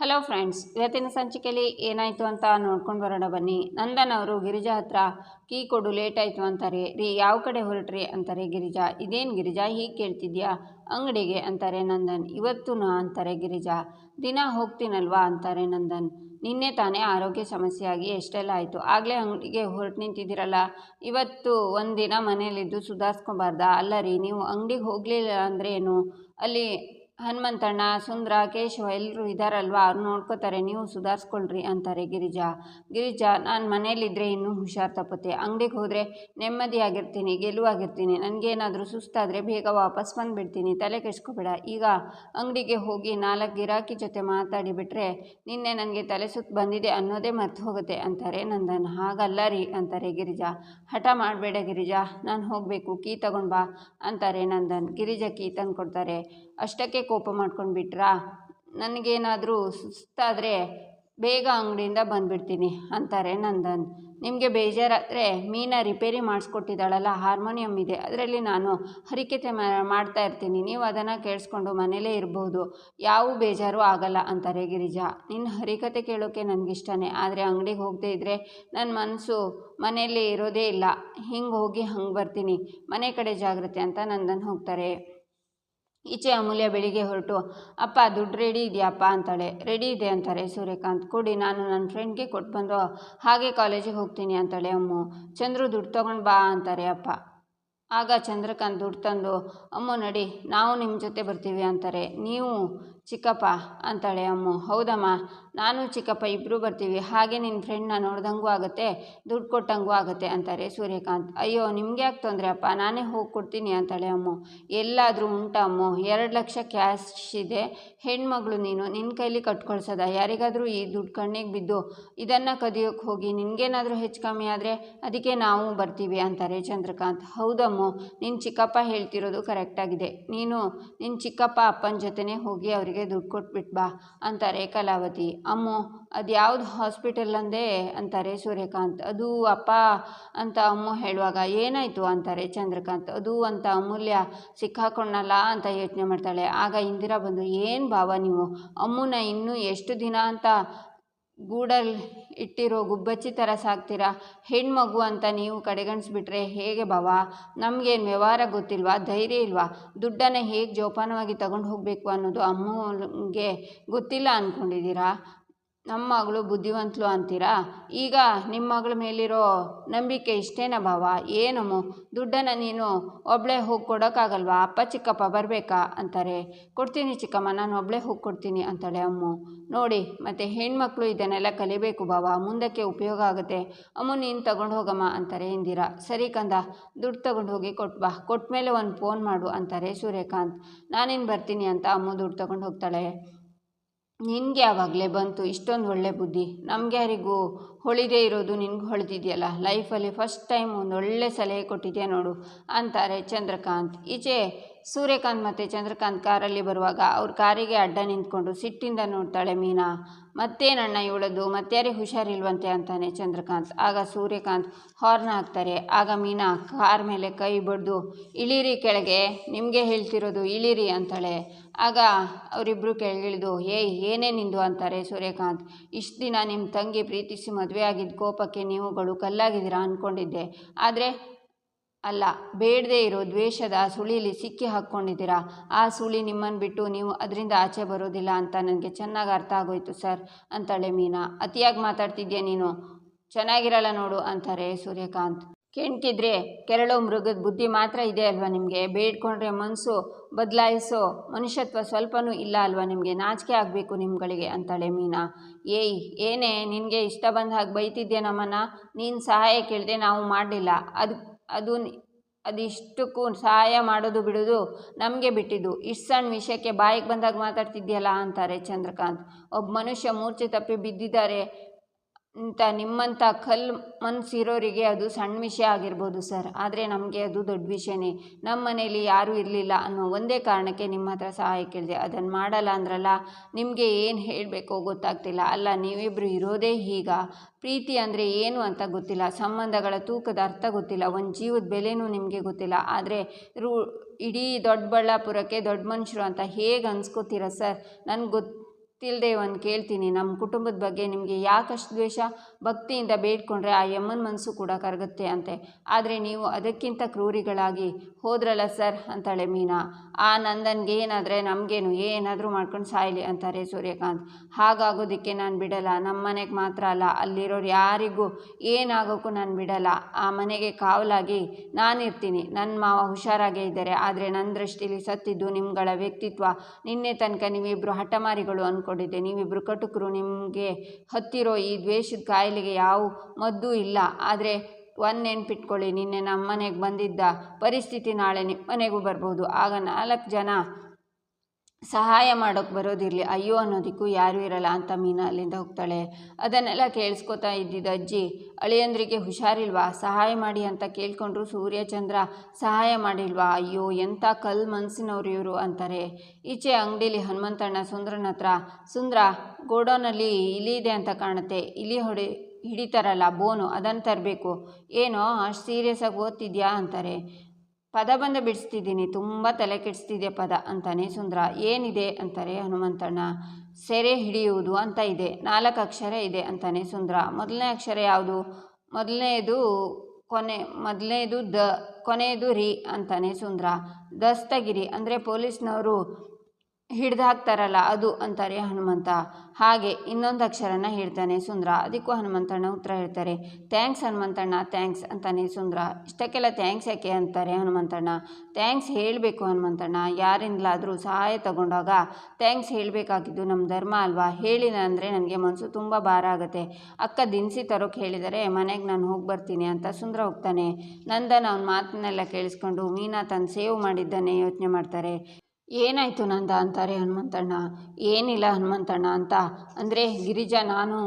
Hello friends, ಇವತ್ತಿನ ಸಂಚಿಕೆಯಲ್ಲಿ ಏನಾಯಿತು ಅಂತ ನೋಡ್ಕೊಂಡು ಬರೋಣ ಬನ್ನಿ. ನಂದನ್ ಅವರು, ಗಿರಿಜಾ ಹತ್ರ, ಕೀ ಕೊಡು, ಲೇಟ್ ಆಯಿತು ಅಂತಾರೆ. ರೀ, ಯಾವ ಕಡೆ ಹೊರಟ್ರಿ? ಅಂತಾರೆ ಗಿರಿಜಾ. ಇದೇನು ಗಿರಿಜಾ, ಹೀಗೆ ಕೇಳ್ತಿದ್ಯಾ? ಅಂಗಡಿಗೆ, ಅಂತಾರೆ ನಂದನ್. ಇವತ್ತುನಾ ಅಂತಾರೆ ಗಿರಿಜಾ. ದಿನ ಹೋಗ್ತೀನಲ್ವಾ? ಅಂತಾರೆ ನಂದನ್. ನಿನ್ನೆ ತಾನೇ ಆರೋಗ್ಯ ಸಮಸ್ಯೆಯಾಗಿ ಎಷ್ಟೆಲ್ಲ ಆಯಿತು? ಆಗಲೇ ಅಂಗಡಿಗೆ ಹೊರಟು ನಿಂತಿದ್ದೀರಲ್ಲ. ಇವತ್ತು ಒಂದಿನ ಮನೇಲಿದ್ದು ಸುಧಾರಿಸ್ಕೊಬಾರ್ದಾ? ಅಲ್ಲ ರೀ, ನೀವು ಅಂಗಡಿಗೆ ಹೋಗಲಿಲ್ಲ ಅಂದರೆ ಏನು? ಅಲ್ಲಿ ಹನುಮಂತಣ್ಣ, ಸುಂದ್ರ, ಕೇಶವ ಎಲ್ಲರೂ ಇದ್ದಾರಲ್ವಾ ಅವ್ರು ನೋಡ್ಕೋತಾರೆ, ನೀವು ಸುಧಾರಿಸ್ಕೊಳ್ರಿ ಅಂತಾರೆ ಗಿರಿಜಾ. ಗಿರಿಜಾ, ನಾನು ಮನೇಲಿದ್ದರೆ ಇನ್ನೂ ಹುಷಾರು ತಪ್ಪುತ್ತೆ. ಅಂಗಡಿಗೆ ಹೋದರೆ ನೆಮ್ಮದಿಯಾಗಿರ್ತೀನಿ ಗೆಲುವಾಗಿರ್ತೀನಿ ನನಗೇನಾದರೂ ಸುಸ್ತಾದರೆ ಬೇಗ ವಾಪಸ್ ಬಂದುಬಿಡ್ತೀನಿ. ತಲೆ ಕೆಡಿಸ್ಕೊಬೇಡ. ಈಗ ಅಂಗಡಿಗೆ ಹೋಗಿ ನಾಲ್ಕು ಗಿರಾಕಿ ಜೊತೆ ಮಾತಾಡಿಬಿಟ್ರೆ ನಿನ್ನೆ ನನಗೆ ತಲೆ ಸುತ್ತ ಬಂದಿದೆ ಅನ್ನೋದೇ ಮರ್ತು ಹೋಗುತ್ತೆ ಅಂತಾರೆ ನಂದನ್. ಹಾಗಲ್ಲ ರೀ ಅಂತಾರೆ ಗಿರಿಜಾ. ಹಠ ಮಾಡಬೇಡ ಗಿರಿಜಾ. ನಾನು ಹೋಗಬೇಕು, ಕೀ ತಗೊಂಡು ಬಾ ಅಂತಾರೆ ನಂದನ್. ಗಿರಿಜಾ ಕೀ ತಂದು ಕೊಡ್ತಾರೆ ಅಷ್ಟಕ್ಕೆ ಕೋಪ ಮಾಡ್ಕೊಂಡ್ಬಿಟ್ರಾ? ನನಗೇನಾದರೂ ಸುಸ್ತಾದರೆ ಬೇಗ ಅಂಗಡಿಯಿಂದ ಬಂದುಬಿಡ್ತೀನಿ ಅಂತಾರೆ ನಂದನ್. ನಿಮಗೆ ಬೇಜಾರಾದರೆ ಮೀನಾ ರಿಪೇರಿ ಮಾಡಿಸ್ಕೊಟ್ಟಿದ್ದಾಳಲ್ಲ, ಹಾರ್ಮೋನಿಯಂ ಇದೆ, ಅದರಲ್ಲಿ ನಾನು ಹರಿಕೆತೆ ಮಾಡ್ತಾ ಇರ್ತೀನಿ, ನೀವು ಅದನ್ನು ಕೇಳಿಸ್ಕೊಂಡು ಮನೇಲೇ ಇರ್ಬೋದು. ಯಾವ ಬೇಜಾರು ಆಗಲ್ಲ ಅಂತಾರೆ ಗಿರಿಜಾ. ನಿನ್ನ ಹರಿಕತೆ ಕೇಳೋಕ್ಕೆ ನನಗಿಷ್ಟನೇ, ಆದರೆ ಅಂಗಡಿಗೆ ಹೋಗದೇ ಇದ್ದರೆ ನನ್ನ ಮನಸ್ಸು ಮನೆಯಲ್ಲಿ ಇರೋದೇ ಇಲ್ಲ. ಹಿಂಗೆ ಹೋಗಿ ಹಂಗೆ ಬರ್ತೀನಿ, ಮನೆ ಕಡೆ ಜಾಗ್ರತೆ ಅಂತ ನಂದನ್ ಹೋಗ್ತಾರೆ. ಈಚೆ ಅಮೂಲ್ಯ ಬೆಳಿಗ್ಗೆ ಹೊರಟು, ಅಪ್ಪ, ದುಡ್ಡು ರೆಡಿ ಇದೆಯಪ್ಪ? ಅಂತಾಳೆ. ರೆಡಿ ಇದೆ, ಅಂತಾರೆ ಸೂರ್ಯಕಾಂತ್. ಕೊಡಿ, ನಾನು ನನ್ನ ಫ್ರೆಂಡ್ಗೆ ಕೊಟ್ಟು ಬಂದು ಹಾಗೆ ಕಾಲೇಜಿಗೆ ಹೋಗ್ತೀನಿ, ಅಂತಾಳೆ ಅಮ್ಮು. ಚಂದ್ರು, ದುಡ್ಡು ತೊಗೊಂಡು ಬಾ, ಅಂತಾರೆ ಅಪ್ಪ. ಆಗ ಚಂದ್ರಕಾಂತ್ ದುಡ್ಡು ತಂದು, ಅಮ್ಮ, ನಡಿ, ನಾವು ನಿಮ್ಮ ಜೊತೆ ಬರ್ತೀವಿ, ಅಂತಾರೆ. ನೀವು ಚಿಕ್ಕಪ್ಪ ಅಂತಾಳೆ ಅಮ್ಮು. ಹೌದಮ್ಮ, ನಾನು ಚಿಕ್ಕಪ್ಪ ಇಬ್ಬರೂ ಬರ್ತೀವಿ. ಹಾಗೆ ನಿನ್ನ ಫ್ರೆಂಡ್ನ ನೋಡ್ದಂಗೂ ಆಗುತ್ತೆ, ದುಡ್ಡು ಕೊಟ್ಟಂಗೂ ಆಗುತ್ತೆ ಅಂತಾರೆ ಸೂರ್ಯಕಾಂತ್. ಅಯ್ಯೋ ನಿಮ್ಗೆ ಯಾಕೆ ತೊಂದರೆ ಅಪ್ಪ? ನಾನೇ ಹೋಗಿ ಕೊಡ್ತೀನಿ ಅಂತಾಳೆ ಅಮ್ಮು. ಎಲ್ಲಾದರೂ ಉಂಟ ಅಮ್ಮು? ಎರಡು ಲಕ್ಷ ಕ್ಯಾಶ್ ಇದೆ. ಹೆಣ್ಮಗಳು ನೀನು ನಿನ್ನ ಕೈಲಿ ಕಟ್ಕೊಳ್ಸೋದ? ಯಾರಿಗಾದರೂ ಈ ದುಡ್ಡು ಕಣ್ಣಿಗೆ ಬಿದ್ದು ಇದನ್ನು ಕದಿಯೋಕ್ಕೆ ಹೋಗಿ ನಿನಗೇನಾದರೂ ಹೆಚ್ಚು ಕಮ್ಮಿ ಆದರೆ ಅದಕ್ಕೆ ನಾವು ಬರ್ತೀವಿ ಅಂತಾರೆ ಚಂದ್ರಕಾಂತ್. ಹೌದಮ್ಮು ನಿನ್ನ ಚಿಕ್ಕಪ್ಪ ಹೇಳ್ತಿರೋದು ಕರೆಕ್ಟಾಗಿದೆ ನೀನು ನಿನ್ನ ಚಿಕ್ಕಪ್ಪ ಅಪ್ಪನ ಜೊತೆನೇ ಹೋಗಿ ಅವರಿಗೆ ದುಡ್ಡು ಕೊಟ್ಬಿಟ್ಟು ಬಾ, ಅಂತಾರೆ ಕಲಾವತಿ. ಅಮ್ಮು ಅದು ಯಾವ್ದು ಹಾಸ್ಪಿಟಲ್ ಅಂದೆ? ಅಂತಾರೆ ಸೂರ್ಯಕಾಂತ್. ಅದು ಅಪ್ಪ ಅಂತ ಅಮ್ಮು ಹೇಳುವಾಗ, ಏನಾಯಿತು? ಅಂತಾರೆ ಚಂದ್ರಕಾಂತ್. ಅದು ಅಂತ ಅಮೂಲ್ಯ ಸಿಕ್ಕಾಕೊಂಡಲ್ಲ ಅಂತ ಯೋಚನೆ ಮಾಡ್ತಾಳೆ. ಆಗ ಇಂದಿರಾ ಬಂದು, ಏನು ಭಾವ ನೀವು? ಅಮ್ಮನ ಇನ್ನೂ ಎಷ್ಟು ದಿನ ಅಂತ ಗೂಡಲ್ಲಿ ಇಟ್ಟಿರೋ ಗುಬ್ಬಚ್ಚಿ ಥರ ಸಾಕ್ತೀರಾ? ಹೆಣ್ಮಗು ಅಂತ ನೀವು ಕಡೆಗಣಿಸ್ಬಿಟ್ರೆ ಹೇಗೆ ಭಾವ? ನಮಗೇನು ವ್ಯವಹಾರ ಗೊತ್ತಿಲ್ವಾ? ಧೈರ್ಯ ಇಲ್ವಾ? ದುಡ್ಡನ್ನು ಹೇಗೆ ಜೋಪಾನವಾಗಿ ತಗೊಂಡು ಹೋಗಬೇಕು ಅನ್ನೋದು ಅಮ್ಮನಿಗೆ ಗೊತ್ತಿಲ್ಲ ಅಂದ್ಕೊಂಡಿದ್ದೀರಾ ನಮ್ಮ ಮಗಳು ಬುದ್ಧಿವಂತಳು ಅಂತೀರಾ? ಈಗ ನಿಮ್ಮ ಮಗಳ ಮೇಲಿರೋ ನಂಬಿಕೆ ಇಷ್ಟೇನ ಭಾವ? ಏನಮ್ಮು ದುಡ್ಡನ್ನು ನೀನು ಒಬ್ಬಳೇ ಹೋಗಿ ಕೊಡೋಕ್ಕಾಗಲ್ವಾ? ಅಪ್ಪ, ಚಿಕ್ಕಪ್ಪ ಬರಬೇಕಾ? ಅಂತಾರೆ. ಕೊಡ್ತೀನಿ ಚಿಕ್ಕಮ್ಮ, ನಾನು ಒಬ್ಬಳೇ ಹೋಗಿ ಕೊಡ್ತೀನಿ ಅಂತಾಳೆ ಅಮ್ಮು. ನೋಡಿ, ಮತ್ತು ಹೆಣ್ಮಕ್ಳು ಇದನ್ನೆಲ್ಲ ಕಲಿಬೇಕು ಭಾವ. ಮುಂದಕ್ಕೆ ಉಪಯೋಗ ಆಗುತ್ತೆ. ಅಮ್ಮು, ನೀನು ತಗೊಂಡು ಹೋಗಮ್ಮ ಅಂತಾರೆ ಇಂದಿರಾ. ಸರಿ ಕಂದ, ದುಡ್ಡು ತಗೊಂಡು ಹೋಗಿ ಕೊಟ್ಟು ಬಾ. ಕೊಟ್ಟ ಮೇಲೆ ಒಂದು ಫೋನ್ ಮಾಡು ಅಂತಾರೆ ಸೂರ್ಯಕಾಂತ್. ನಾನೇನು ಬರ್ತೀನಿ ಅಂತ ಅಮ್ಮು ದುಡ್ಡು ತಗೊಂಡು ಹೋಗ್ತಾಳೆ. ನಿನಗೆ ಯಾವಾಗಲೇ ಬಂತು ಇಷ್ಟೊಂದು ಒಳ್ಳೆ ಬುದ್ಧಿ. ನಮ್ಗೆ ಯಾರಿಗೂ ಹೊಳಿದೇ ಇರೋದು ನಿನ್ಗೆ ಹೊಳೆದಿದೆಯಲ್ಲ ಲೈಫಲ್ಲಿ ಫಸ್ಟ್ ಟೈಮ್ ಒಂದು ಒಳ್ಳೆ ಸಲಹೆ ಕೊಟ್ಟಿದ್ಯಾ ನೋಡು, ಅಂತಾರೆ ಚಂದ್ರಕಾಂತ್. ಈಚೆ ಸೂರ್ಯಕಾಂತ್ ಮತ್ತು ಚಂದ್ರಕಾಂತ್ ಕಾರಲ್ಲಿ ಬರುವಾಗ ಅವ್ರ ಕಾರಿಗೆ ಅಡ್ಡ ನಿಂತ್ಕೊಂಡು ಸಿಟ್ಟಿಂದ ನೋಡ್ತಾಳೆ ಮೀನಾ. ಮತ್ತೇನಣ್ಣ ಇವಳದು ಮತ್ಯಾರಿಗೆ ಹುಷಾರಿಲ್ವಂತೆ ಅಂತಾನೆ ಚಂದ್ರಕಾಂತ್. ಆಗ ಸೂರ್ಯಕಾಂತ್ ಹಾರ್ನ್ ಹಾಕ್ತಾರೆ. ಆಗ ಮೀನಾ ಕಾರ್ ಮೇಲೆ ಕೈ ಬಡ್ದು, ಇಳಿರಿ ಕೆಳಗೆ, ನಿಮಗೆ ಹೇಳ್ತಿರೋದು ಇಳಿರಿ ಅಂತಾಳೆ. ಆಗ ಅವರಿಬ್ಬರು ಕೆಳಗಿಳಿದು, ಏಯ್, ಏನೇ ನಿಂದು ಅಂತಾರೆ ಸೂರ್ಯಕಾಂತ್. ಇಷ್ಟು ದಿನ ನಿಮ್ಮ ತಂಗಿ ಪ್ರೀತಿಸಿ ಮದುವೆ ಆಗಿದ್ದ ಕೋಪಕ್ಕೆ ನೀವುಗಳು ಕಲ್ಲಾಗಿದ್ದೀರಾ ಅಂದ್ಕೊಂಡಿದ್ದೆ ಆದರೆ ಅಲ್ಲ, ಬೇಡದೇ ಇರೋ ದ್ವೇಷದ ಸುಳಿಲಿ ಸಿಕ್ಕಿ ಹಾಕ್ಕೊಂಡಿದ್ದೀರಾ? ಆ ಸುಳಿ ನಿಮ್ಮನ್ನು ಬಿಟ್ಟು ನೀವು ಅದರಿಂದ ಆಚೆ ಬರೋದಿಲ್ಲ ಅಂತ ನನಗೆ ಚೆನ್ನಾಗಿ ಅರ್ಥ ಆಗೋಯ್ತು, ಸರ್, ಅಂತಾಳೆ ಮೀನಾ. ಅತಿಯಾಗಿ ಮಾತಾಡ್ತಿದ್ಯಾ ನೀನು? ಚೆನ್ನಾಗಿರಲ್ಲ ನೋಡು, ಅಂತಾರೆ ಸೂರ್ಯಕಾಂತ್. ಕೆಣ್ತಿದ್ರೆ ಕೆರಳೋ ಮೃಗದ ಬುದ್ಧಿ ಮಾತ್ರ ಇದೆ ಅಲ್ವಾ ನಿಮಗೆ? ಬೇಡ್ಕೊಂಡ್ರೆ ಮನಸ್ಸು ಬದಲಾಯಿಸೋ ಮನುಷ್ಯತ್ವ ಸ್ವಲ್ಪನೂ ಇಲ್ಲ ಅಲ್ವಾ ನಿಮಗೆ? ನಾಚಿಕೆ ಆಗಬೇಕು ನಿಮ್ಗಳಿಗೆ, ಅಂತಾಳೆ ಮೀನಾ. ಏಯ್, ಏನೇ, ನಿನಗೆ ಇಷ್ಟ ಬಂದ ಹಾಗೆ ಬೈತಿದ್ದೆ ನಮ್ಮನ್ನು? ನೀನು ಸಹಾಯ ಕೇಳಿದೆ ನಾವು ಮಾಡಲಿಲ್ಲ. ಅದು ಅದು ಅದಿಷ್ಟಕ್ಕೂ ಸಹಾಯ ಮಾಡೋದು ಬಿಡೋದು ನಮಗೆ ಬಿಟ್ಟಿದ್ದು. ಇಷ್ಟು ಸಣ್ಣ ವಿಷಯಕ್ಕೆ ಬಾಯಿಗೆ ಬಂದಾಗ ಮಾತಾಡ್ತಿದ್ದೀಯಲ್ಲ ಅಂತಾರೆ ಚಂದ್ರಕಾಂತ್. ಒಬ್ಬ ಮನುಷ್ಯ ಮೂರ್ಛೆ ತಪ್ಪಿ ಬಿದ್ದಿದ್ದಾರೆ ಅಂತ ನಿಮ್ಮಂಥ ಕಲ್ಲು ಮನಸ್ಸಿರೋರಿಗೆ ಅದು ಸಣ್ಣ ವಿಷಯ ಆಗಿರ್ಬೋದು ಸರ್. ಆದರೆ ನಮಗೆ ಅದು ದೊಡ್ಡ ವಿಷಯನೇ. ನಮ್ಮ ಮನೇಲಿ ಯಾರೂ ಇರಲಿಲ್ಲ ಅನ್ನೋ ಒಂದೇ ಕಾರಣಕ್ಕೆ ನಿಮ್ಮ ಹತ್ರ ಸಹಾಯ ಕೇಳಿದೆ. ಅದನ್ನು ಮಾಡಲ್ಲ ಅಂದ್ರಲ್ಲ, ನಿಮಗೆ ಏನು ಹೇಳಬೇಕೋ ಗೊತ್ತಾಗ್ತಿಲ್ಲ. ಅಲ್ಲ ನೀವಿಬ್ಬರು ಇರೋದೇ ಈಗ ಪ್ರೀತಿ ಅಂದರೆ ಏನು ಅಂತ ಗೊತ್ತಿಲ್ಲ. ಸಂಬಂಧಗಳ ತೂಕದ ಅರ್ಥ ಗೊತ್ತಿಲ್ಲ. ಒಂದು ಜೀವದ ಬೆಲೆನೂ ನಿಮಗೆ ಗೊತ್ತಿಲ್ಲ. ಆದರೆ ರೂ, ಇಡೀ ದೊಡ್ಡಬಳ್ಳಾಪುರಕ್ಕೆ ದೊಡ್ಡ ಮನುಷ್ಯರು ಅಂತ ಹೇಗೆ ಅನ್ಸ್ಕೋತೀರ ಸರ್? ನನಗೆ ಗೊತ್ತು ಗೊತ್ತಿಲ್ಲದೆ ಒಂದು ಕೇಳ್ತೀನಿ ನಮ್ಮ ಕುಟುಂಬದ ಬಗ್ಗೆ ನಿಮಗೆ ಯಾಕಷ್ಟು ದ್ವೇಷ? ಭಕ್ತಿಯಿಂದ ಬೇಡ್ಕೊಂಡ್ರೆ ಆ ಯಮ್ಮನ ಮನಸ್ಸು ಕೂಡ ಕರಗುತ್ತೆ ಅಂತೆ. ಆದರೆ ನೀವು ಅದಕ್ಕಿಂತ ಕ್ರೂರಿಗಳಾಗಿ ಹೋದ್ರಲ್ಲ ಸರ್ ಅಂತಾಳೆ ಮೀನಾ. ಆ ನಂದನ್ಗೆ ಏನಾದರೆ ನಮಗೇನು ಏನಾದರೂ ಮಾಡ್ಕೊಂಡು ಸಾಯಲಿ ಅಂತಾರೆ ಸೂರ್ಯಕಾಂತ್. ಹಾಗಾಗೋದಕ್ಕೆ ನಾನು ಬಿಡಲ್ಲ ನಮ್ಮ ಮನೆಗೆ ಮಾತ್ರ ಅಲ್ಲ, ಅಲ್ಲಿರೋರು ಯಾರಿಗೂ ಏನಾಗೋಕ್ಕೂ ನಾನು ಬಿಡಲ್ಲ. ಆ ಮನೆಗೆ ಕಾವಲಾಗಿ ನಾನಿರ್ತೀನಿ. ನನ್ನ ಮಾವ ಹುಷಾರಾಗೇ ಇದ್ದಾರೆ, ಆದರೆ ನನ್ನ ದೃಷ್ಟಿಲಿ ಸತ್ತಿದ್ದು ನಿಮ್ಗಳ ವ್ಯಕ್ತಿತ್ವ. ನಿನ್ನೆ ತನಕ ನೀವಿಬ್ಬರು ಹಠಮಾರಿಗಳು ಅಂದ್ಕೊಂಡಿದ್ದೆ ನೀವಿಬ್ಬರು ಕಟುಕರು, ನಿಮಗೆ ಹತ್ತಿರೋ ಈ ದ್ವೇಷದ ಕಾಯಿಲೆಗೆ ಯಾವ ಮದ್ದು ಇಲ್ಲ. ಆದರೆ ಒಂದು ನೆನ್ಪಿಟ್ಕೊಳ್ಳಿ, ನಿನ್ನೆ ನಮ್ಮ ಮನೆಗೆ ಬಂದಿದ್ದ ಪರಿಸ್ಥಿತಿ ನಾಳೆ ನಿಮ್ಮ ಮನೆಗೂ ಬರ್ಬೋದು. ಆಗ ನಾಲ್ಕು ಜನ ಸಹಾಯ ಮಾಡೋಕ್ಕೆ ಬರೋದಿರಲಿ ಅಯ್ಯೋ ಅನ್ನೋದಕ್ಕೂ ಯಾರೂ ಇರಲ್ಲ. ಅಂತ ಮೀನಾ ಅಲ್ಲಿಂದ ಹೋಗ್ತಾಳೆ. ಅದನ್ನೆಲ್ಲ ಕೇಳಿಸ್ಕೊತಾ ಇದ್ದಿದ್ದ ಅಜ್ಜಿ. ಅಳಿಯಂದ್ರಿಗೆ ಹುಷಾರಿಲ್ವಾ? ಸಹಾಯ ಮಾಡಿ ಅಂತ ಕೇಳಿಕೊಂಡ್ರು ಸೂರ್ಯಚಂದ್ರ. ಸಹಾಯ ಮಾಡಿಲ್ವಾ? ಅಯ್ಯೋ, ಎಂಥ ಕಲ್ ಮನಸ್ಸಿನವ್ರು ಇವರು ಅಂತಾರೆ. ಈಚೆ ಅಂಗಡೀಲಿ ಹನುಮಂತಣ್ಣ ಸುಂದ್ರನ ಹತ್ರ, ಸುಂದ್ರ, ಗೋಡೋನಲ್ಲಿ ಇಲಿ ಇದೆ ಅಂತ ಕಾಣುತ್ತೆ. ಇಲಿ ಹೊಡೆ, ಹಿಡಿತಾರಲ್ಲ ಬೋನು, ಅದನ್ನು ತರಬೇಕು. ಏನೋ, ಅಷ್ಟು ಸೀರಿಯಸ್ಸಾಗಿ ಓದ್ತಿದ್ಯಾ? ಅಂತಾರೆ. ಪದ ಬಂದು ಬಿಡಿಸ್ತಿದ್ದೀನಿ, ತುಂಬ ತಲೆ ಕೆಡಿಸ್ತಿದೆ ಪದ ಅಂತಾನೆ ಸುಂದರ. ಏನಿದೆ ಅಂತಾರೆ ಹನುಮಂತಣ್ಣ. ಸೆರೆ ಹಿಡಿಯುವುದು ಅಂತ ಇದೆ, ನಾಲ್ಕು ಅಕ್ಷರ ಇದೆ ಅಂತಾನೆ ಸುಂದರ. ಮೊದಲನೇ ಅಕ್ಷರ ಯಾವುದು? ಮೊದಲನೇದು ಕೊನೆ, ಮೊದಲನೇದು ದ ಕೊನೆಯದು ರಿ ಅಂತಾನೆ ಸುಂದರ. ದಸ್ತಗಿರಿ ಅಂದರೆ ಪೊಲೀಸ್ನವರು ಹಿಡ್ದು ಹಾಕ್ತಾರಲ್ಲ ಅದು ಅಂತಾರೆ ಹನುಮಂತ. ಹಾಗೆ ಇನ್ನೊಂದು ಅಕ್ಷರನ ಹೇಳ್ತಾನೆ ಸುಂದ್ರ. ಅದಕ್ಕೂ ಹನುಮಂತಣ್ಣ ಉತ್ತರ ಹೇಳ್ತಾರೆ. ಥ್ಯಾಂಕ್ಸ್ ಹನುಮಂತಣ್ಣ ಥ್ಯಾಂಕ್ಸ್ ಅಂತಾನೆ ಸುಂದ್ರ. ಇಷ್ಟಕ್ಕೆಲ್ಲ ಥ್ಯಾಂಕ್ಸ್ ಯಾಕೆ? ಅಂತಾರೆ ಹನುಮಂತಣ್ಣ. ಥ್ಯಾಂಕ್ಸ್ ಹೇಳಬೇಕು ಹನುಮಂತಣ್ಣ. ಯಾರಿಂದಲಾದರೂ ಸಹಾಯ ತಗೊಂಡಾಗ ಥ್ಯಾಂಕ್ಸ್ ಹೇಳಬೇಕಾಗಿದ್ದು ನಮ್ಮ ಧರ್ಮ ಅಲ್ವಾ? ಹೇಳಿಲ್ಲ ಅಂದರೆ ನನಗೆ ಮನಸ್ಸು ತುಂಬ ಭಾರ ಆಗುತ್ತೆ. ಅಕ್ಕ ದಿನಸಿ ತರೋಕೆ ಹೇಳಿದರೆ ಮನೆಗೆ ನಾನು ಹೋಗಿ ಬರ್ತೀನಿ ಅಂತ ಸುಂದ್ರ ಹೋಗ್ತಾನೆ. ನಂದನ ಅವನ ಮಾತನ್ನೆಲ್ಲ ಕೇಳಿಸ್ಕೊಂಡು ಮೀನಾ ತನ್ನ ಸೇವ್ ಮಾಡಿದ್ದನ್ನೇ ಯೋಚನೆ ಮಾಡ್ತಾರೆ. ಏನಾಯಿತು ನಂದ ಅಂತಾರೆ ಹನುಮಂತಣ್ಣ? ಏನಿಲ್ಲ ಹನುಮಂತಣ್ಣ ಅಂತ. ಅಂದರೆ ಗಿರಿಜಾ, ನಾನು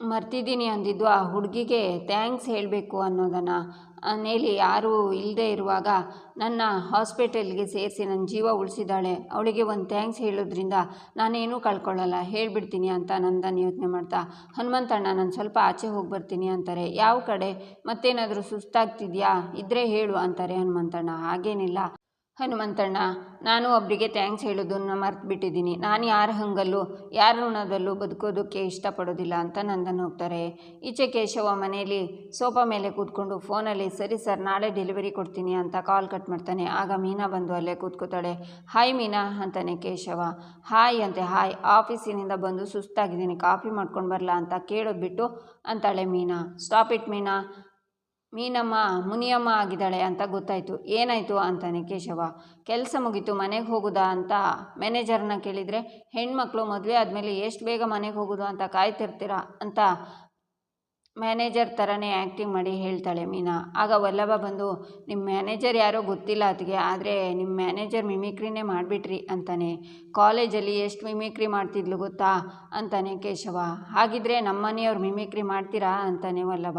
ಮರ್ತಿದ್ದೀನಿ ಅಂದಿದ್ದು ಆ ಹುಡುಗಿಗೆ ಥ್ಯಾಂಕ್ಸ್ ಹೇಳಬೇಕು ಅನ್ನೋದನ್ನು. ಮನೇಲಿ ಯಾರೂ ಇಲ್ಲದೆ ಇರುವಾಗ ನನ್ನ ಹಾಸ್ಪಿಟಲ್ಗೆ ಸೇರಿಸಿ ನನ್ನ ಜೀವ ಉಳಿಸಿದ್ದಾಳೆ. ಅವಳಿಗೆ ಒಂದು ಥ್ಯಾಂಕ್ಸ್ ಹೇಳೋದ್ರಿಂದ ನಾನೇನೂ ಕಳ್ಕೊಳ್ಳಲ್ಲ ಹೇಳಿಬಿಡ್ತೀನಿ ಅಂತ ನಂದನ್ ಯೋಚನೆ ಮಾಡ್ತಾ, ಹನುಮಂತಣ್ಣ, ನಾನು ಸ್ವಲ್ಪ ಆಚೆ ಹೋಗಿ ಬರ್ತೀನಿ ಅಂತಾರೆ. ಯಾವ ಕಡೆ? ಮತ್ತೇನಾದರೂ ಸುಸ್ತಾಗ್ತಿದೆಯಾ? ಇದ್ದರೆ ಹೇಳು ಅಂತಾರೆ ಹನುಮಂತಣ್ಣ. ಹಾಗೇನಿಲ್ಲ. ಹನುಮಂತಣ್ಣ, ನಾನು ಒಬ್ಬರಿಗೆ ಥ್ಯಾಂಕ್ಸ್ ಹೇಳೋದನ್ನು ಮರ್ತು ಬಿಟ್ಟಿದ್ದೀನಿ ನಾನು ಯಾರ ಹಂಗಲ್ಲೂ, ಯಾರ ಋಣದಲ್ಲೂ ಬದುಕೋದಕ್ಕೆ ಇಷ್ಟಪಡೋದಿಲ್ಲ ಅಂತ ನಂದನ್ ಹೋಗ್ತಾರೆ. ಈಚೆ ಕೇಶವ ಮನೆಯಲ್ಲಿ ಸೋಫಾ ಮೇಲೆ ಕೂತ್ಕೊಂಡು ಫೋನಲ್ಲಿ, ಸರಿ ಸರ್, ನಾಳೆ ಡೆಲಿವರಿ ಕೊಡ್ತೀನಿ ಅಂತ ಕಾಲ್ ಕಟ್ ಮಾಡ್ತಾನೆ. ಆಗ ಮೀನಾ ಬಂದು ಅಲ್ಲೇ ಕೂತ್ಕೋತಾಳೆ. ಹಾಯ್ ಮೀನಾ ಅಂತಾನೆ ಕೇಶವ. ಹಾಯ್ ಅಂತೆ, ಹಾಯ್, ಆಫೀಸಿನಿಂದ ಬಂದು ಸುಸ್ತಾಗಿದ್ದೀನಿ, ಕಾಫಿ ಮಾಡ್ಕೊಂಡು ಬರಲಾ ಅಂತ ಕೇಳೋದು ಬಿಟ್ಟು ಅಂತಾಳೆ ಮೀನಾ. ಸ್ಟಾಪ್ ಇಟ್ ಮೀನಾ ಮೀನಮ್ಮ, ಮುನಿಯಮ್ಮ ಆಗಿದ್ದಾಳೆ ಅಂತ ಗೊತ್ತಾಯಿತು. ಏನಾಯಿತು ಅಂತಾನೆ ಕೇಶವ. ಕೆಲಸ ಮುಗೀತು, ಮನೆಗೆ ಹೋಗುದಾ ಅಂತ ಮ್ಯಾನೇಜರ್ನ ಕೇಳಿದರೆ, ಹೆಣ್ಮಕ್ಳು ಮದುವೆ ಆದಮೇಲೆ ಎಷ್ಟು ಬೇಗ ಮನೆಗೆ ಹೋಗೋದು ಅಂತ ಕಾಯ್ತಿರ್ತೀರಾ? ಅಂತ ಮ್ಯಾನೇಜರ್ ಥರನೇ ಆ್ಯಕ್ಟಿಂಗ್ ಮಾಡಿ ಹೇಳ್ತಾಳೆ ಮೀನಾ. ಆಗ ವಲ್ಲಭ ಬಂದು ನಿಮ್ಮ ಮ್ಯಾನೇಜರ್ ಯಾರೋ ಗೊತ್ತಿಲ್ಲ ಅದಕ್ಕೆ ಆದರೆ ನಿಮ್ಮ ಮ್ಯಾನೇಜರ್ ಮಿಮಿಕ್ರಿನೇ ಮಾಡಿಬಿಟ್ರಿ, ಅಂತಾನೆ. ಕಾಲೇಜಲ್ಲಿ ಎಷ್ಟು ಮಿಮಿಕ್ರಿ ಮಾಡ್ತಿದ್ಲು ಗೊತ್ತಾ? ಅಂತಾನೆ ಕೇಶವ. ಹಾಗಿದ್ರೆ ನಮ್ಮ ಮನೆಯವ್ರು ಮಿಮಿಕ್ರಿ ಮಾಡ್ತೀರಾ? ಅಂತಾನೆ ವಲ್ಲಭ.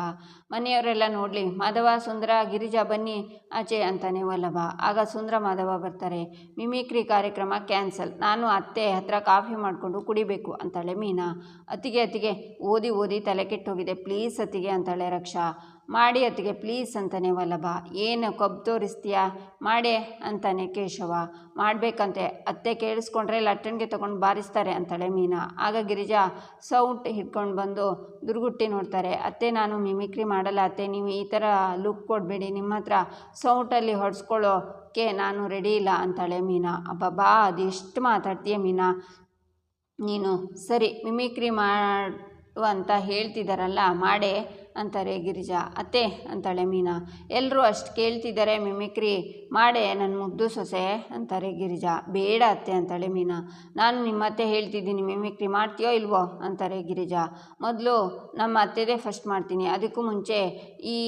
ಮನೆಯವರೆಲ್ಲ ನೋಡಲಿ, ಮಾಧವ, ಸುಂದರ, ಗಿರಿಜಾ ಬನ್ನಿ ಆಚೆ, ಅಂತಾನೆ ವಲ್ಲಭ. ಆಗ ಸುಂದರ, ಮಾಧವ ಬರ್ತಾರೆ. ಮಿಮಿಕ್ರಿ ಕಾರ್ಯಕ್ರಮ ಕ್ಯಾನ್ಸಲ್, ನಾನು ಅತ್ತೆ ಹತ್ರ ಕಾಫಿ ಮಾಡಿಕೊಂಡು ಕುಡಿಬೇಕು, ಅಂತಾಳೆ ಮೀನಾ. ಅತ್ತಿಗೆ ಅತ್ತಿಗೆ ಓದಿ ಓದಿ ತಲೆ ಕೆಟ್ಟೋಗಿದೆ. ಪ್ಲೀಸ್ ಅತ್ತಿಗೆ ಅಂತಾಳೆ ರಕ್ಷಾ. ಮಾಡಿ ಅತ್ತಿಗೆ, ಪ್ಲೀಸ್ ಅಂತಾನೆ ವಲ್ಲಭ. ಏನು ಕೊಬ್ಬು ತೋರಿಸ್ತೀಯಾ? ಮಾಡೆ ಅಂತಾನೆ ಕೇಶವ. ಮಾಡಬೇಕಂತೆ. ಅತ್ತೆ ಕೇಳಿಸ್ಕೊಂಡ್ರೆ ಲಟ್ಟಣಿಗೆ ತೊಗೊಂಡು ಬಾರಿಸ್ತಾರೆ ಅಂತಾಳೆ ಮೀನಾ. ಆಗ ಗಿರಿಜಾ ಸೌಟ್ ಹಿಡ್ಕೊಂಡು ಬಂದು ದುರ್ಗುಟ್ಟಿ ನೋಡ್ತಾರೆ. ಅತ್ತೆ, ನಾನು ಮಿಮಿಕ್ರಿ ಮಾಡಲ್ಲ ಅತ್ತೆ. ನೀವು ಈ ಥರ ಲುಕ್ ಕೊಡಬೇಡಿ. ನಿಮ್ಮ ಹತ್ರ ಸೌಟಲ್ಲಿ ಹೊಡೆಸ್ಕೊಳ್ಳೋಕ್ಕೆ ನಾನು ರೆಡಿ ಇಲ್ಲ ಅಂತಾಳೆ ಮೀನಾ. ಅಬ್ಬಬ್ಬಾ, ಅದೆಷ್ಟು ಮಾತಾಡ್ತೀಯ ಮೀನಾ? ನೀನು, ಸರಿ, ಮಿಮಿಕ್ರಿ ಮಾಡು ಅಂತ ಹೇಳ್ತಿದ್ದಾರಲ್ಲ ಮಾಡೆ ಅಂತಾರೆ ಗಿರಿಜಾ. ಅತ್ತೆ ಅಂತಾಳೆ ಮೀನಾ. ಎಲ್ಲರೂ ಅಷ್ಟು ಕೇಳ್ತಿದ್ದಾರೆ ಮಿಮಿಕ್ರಿ ಮಾಡೆ ನನ್ನ ಮುದ್ದು ಸೊಸೆ ಅಂತಾರೆ ಗಿರಿಜಾ. ಬೇಡ ಅತ್ತೆ ಅಂತಾಳೆ ಮೀನಾ. ನಾನು ನಿಮ್ಮ ಅತ್ತೆ ಹೇಳ್ತಿದ್ದೀನಿ, ಮಿಮಿಕ್ರಿ ಮಾಡ್ತೀಯೋ ಇಲ್ವೋ ಅಂತಾರೆ ಗಿರಿಜಾ. ಮೊದಲು ನಮ್ಮ ಅತ್ತೆದೇ ಫಸ್ಟ್ ಮಾಡ್ತೀನಿ. ಅದಕ್ಕೂ ಮುಂಚೆ ಈ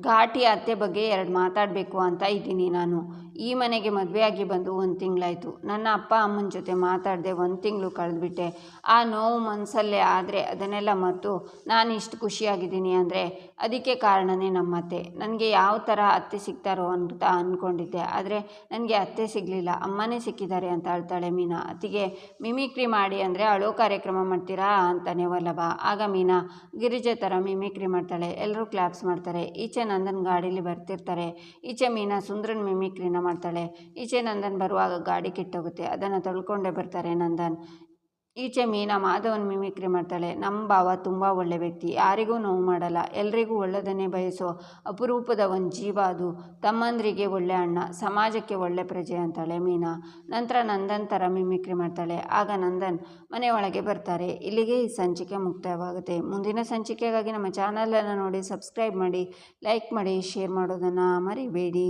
ಘಾಟಿ ಅತ್ತೆ ಬಗ್ಗೆ ಎರಡು ಮಾತಾಡಬೇಕು ಅಂತ ಇದ್ದೀನಿ ನಾನು. ಈ ಮನೆಗೆ ಮದುವೆಯಾಗಿ ಬಂದು ಒಂದು ತಿಂಗಳಾಯಿತು. ನನ್ನ ಅಪ್ಪ ಅಮ್ಮನ ಜೊತೆ ಮಾತಾಡದೆ ಒಂದು ತಿಂಗಳು ಕಳೆದುಬಿಟ್ಟೆ. ಆ ನೋವು ಮನಸ್ಸಲ್ಲೇ ಆದರೆ ಅದನ್ನೆಲ್ಲ ಮರೆತು ನಾನು ಇಷ್ಟು ಖುಷಿಯಾಗಿದ್ದೀನಿ ಅಂದರೆ ಅದಕ್ಕೆ ಕಾರಣನೇ ನಮ್ಮ ಅತ್ತೆ ನನಗೆ ಯಾವ ಥರ ಅತ್ತೆ ಸಿಗ್ತಾರೋ ಅಂತ ಅಂದ್ಕೊಂಡಿದ್ದೆ ಆದರೆ ನನಗೆ ಅತ್ತೆ ಸಿಗಲಿಲ್ಲ. ಅಮ್ಮನೇ ಸಿಕ್ಕಿದ್ದಾರೆ ಅಂತ ಅಳ್ತಾಳೆ ಮೀನಾ. ಅತ್ತಿಗೆ, ಮಿಮಿಕ್ರಿ ಮಾಡಿ ಅಂದರೆ ಅಳೋ ಕಾರ್ಯಕ್ರಮ ಮಾಡ್ತೀರಾ? ಅಂತಾನೆ ವಲ್ಲಭ. ಆಗ ಮೀನಾ, ಗಿರಿಜೆ ಥರ ಮಿಮಿಕ್ರಿ ಮಾಡ್ತಾಳೆ. ಎಲ್ಲರೂ ಕ್ಲಾಪ್ಸ್ ಮಾಡ್ತಾರೆ. ಈಚೆ ನಂದನ್ ಗಾಡೀಲಿ ಬರ್ತಿರ್ತಾರೆ. ಈಚೆ ಮೀನಾ ಸುಂದರನ್ ಮಿಮಿಕ್ರಿನ ಮಾಡ್ತಾಳೆ. ಈಚೆ ನಂದನ್ ಬರುವಾಗ ಗಾಡಿ ಕೆಟ್ಟೋಗುತ್ತೆ ಅದನ್ನು ತೊಳ್ಕೊಂಡೇ ಬರ್ತಾರೆ ನಂದನ್. ಈಚೆ ಮೀನಾ ಮಾಧವನ್ ಮಿಮಿಕ್ರಿ ಮಾಡ್ತಾಳೆ. ನಮ್ಮ ಭಾವ ತುಂಬ ಒಳ್ಳೆ ವ್ಯಕ್ತಿ. ಯಾರಿಗೂ ನೋವು ಮಾಡಲ್ಲ. ಎಲ್ರಿಗೂ ಒಳ್ಳೆಯದನ್ನೇ ಬಯಸೋ ಅಪರೂಪದ ಒಂದು ಜೀವ ಅದು. ತಮ್ಮಂದ್ರಿಗೆ ಒಳ್ಳೆ ಅಣ್ಣ, ಸಮಾಜಕ್ಕೆ ಒಳ್ಳೆ ಪ್ರಜೆ ಅಂತಾಳೆ ಮೀನಾ. ನಂತರ ನಂದನ್ ಥರ ಮಿಮಿಕ್ರಿ ಮಾಡ್ತಾಳೆ. ಆಗ ನಂದನ್ ಮನೆ ಒಳಗೆ ಬರ್ತಾರೆ. ಇಲ್ಲಿಗೆ ಈ ಸಂಚಿಕೆ ಮುಕ್ತಾಯವಾಗುತ್ತೆ. ಮುಂದಿನ ಸಂಚಿಕೆಗಾಗಿ ನಮ್ಮ ಚಾನಲನ್ನು ನೋಡಿ, ಸಬ್ಸ್ಕ್ರೈಬ್ ಮಾಡಿ, ಲೈಕ್ ಮಾಡಿ, ಶೇರ್ ಮಾಡೋದನ್ನು ಮರಿಬೇಡಿ.